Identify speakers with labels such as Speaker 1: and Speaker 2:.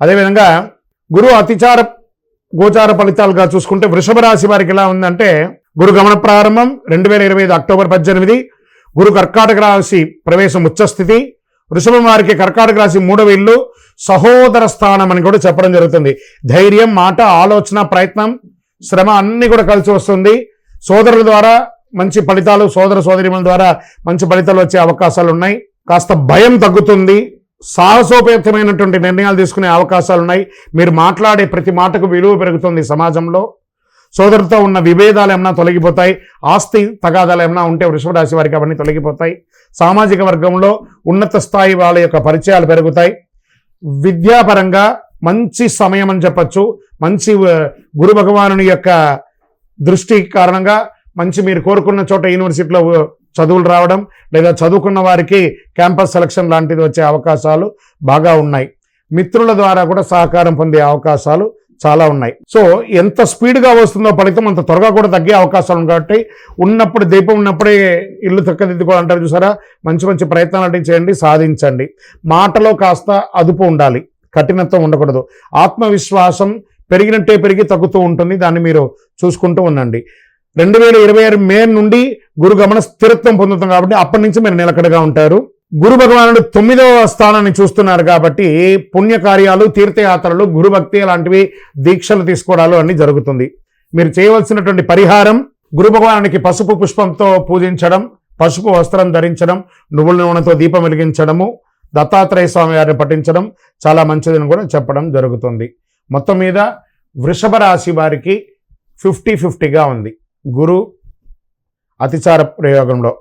Speaker 1: అదేవిధంగా గురు అతిచార గోచార ఫలితాలుగా చూసుకుంటే వృషభ రాశి వారికి ఎలా ఉందంటే గురు గమన ప్రారంభం రెండు వేల ఇరవై ఐదు అక్టోబర్ పద్దెనిమిది గురు కర్కాటక రాశి ప్రవేశం ఉచ్చస్థితి వృషభం వారికి కర్కాటక రాశి మూడవ ఇల్లు సహోదర స్థానం అని కూడా చెప్పడం జరుగుతుంది. ధైర్యం మాట ఆలోచన ప్రయత్నం శ్రమ అన్నీ కూడా కలిసి వస్తుంది. సోదరుల ద్వారా మంచి ఫలితాలు సోదర సోదరిమల ద్వారా మంచి ఫలితాలు వచ్చే అవకాశాలు ఉన్నాయి. కాస్త భయం తగ్గుతుంది. సాహసోపేతమైనటువంటి నిర్ణయాలు తీసుకునే అవకాశాలు ఉన్నాయి మీరు మాట్లాడే ప్రతి మాటకు విలువ పెరుగుతుంది సమాజంలో. సోదరుతో ఉన్న విభేదాలు ఏమైనా తొలగిపోతాయి. ఆస్తి తగాదాలు ఏమైనా ఉంటే వృషభరాశి వారికి అవన్నీ తొలగిపోతాయి. సామాజిక వర్గంలో ఉన్నత స్థాయి వాళ్ళ యొక్క పరిచయాలు పెరుగుతాయి. విద్యాపరంగా మంచి సమయం అని చెప్పచ్చు. మంచి గురు భగవానుని యొక్క దృష్టి కారణంగా మంచి మీరు కోరుకున్న చోట యూనివర్సిటీలో చదువులు రావడం లేదా చదువుకున్న వారికి క్యాంపస్ సెలక్షన్ లాంటిది వచ్చే అవకాశాలు బాగా ఉన్నాయి. మిత్రుల ద్వారా కూడా సహకారం పొందే అవకాశాలు చాలా ఉన్నాయి. సో ఎంత స్పీడ్గా వస్తుందో ఫలితం అంత త్వరగా కూడా తగ్గే అవకాశాలు ఉన్నాయి కాబట్టి ఉన్నప్పుడు దీపం ఉన్నప్పుడే ఇల్లు చక్కదిద్దుకోవాలంటారు చూసారా? మంచి మంచి ప్రయత్నాలు అంటే చేయండి సాధించండి. మాటలో కాస్త అదుపు ఉండాలి. కఠినత్వం ఉండకూడదు. ఆత్మవిశ్వాసం పెరిగినట్టే పెరిగి తగ్గుతూ ఉంటుంది. దాన్ని మీరు చూసుకుంటూ ఉండండి. రెండు వేల ఇరవై ఆరు మే నుండి గురు గమన స్థిరత్వం పొందుతాం కాబట్టి అప్పటి నుంచి మీరు నిలకడగా ఉంటారు. గురు భగవానుడు తొమ్మిదవ స్థానాన్ని చూస్తున్నారు కాబట్టి పుణ్యకార్యాలు తీర్థయాత్రలు గురుభక్తి లాంటివి దీక్షలు తీసుకోవడాలు అన్ని జరుగుతుంది. మీరు చేయవలసినటువంటి పరిహారం గురు భగవానుడికి పసుపు పుష్పంతో పూజించడం పసుపు వస్త్రం ధరించడం నువ్వుల నూనెతో దీపం వెలిగించడము దత్తాత్రేయ స్వామి వారిని పఠించడం చాలా మంచిదని కూడా చెప్పడం జరుగుతుంది. మొత్తం మీద వృషభ రాశి వారికి ఫిఫ్టీ ఫిఫ్టీగా ఉంది. గురు అతిచార ప్రయోగంలో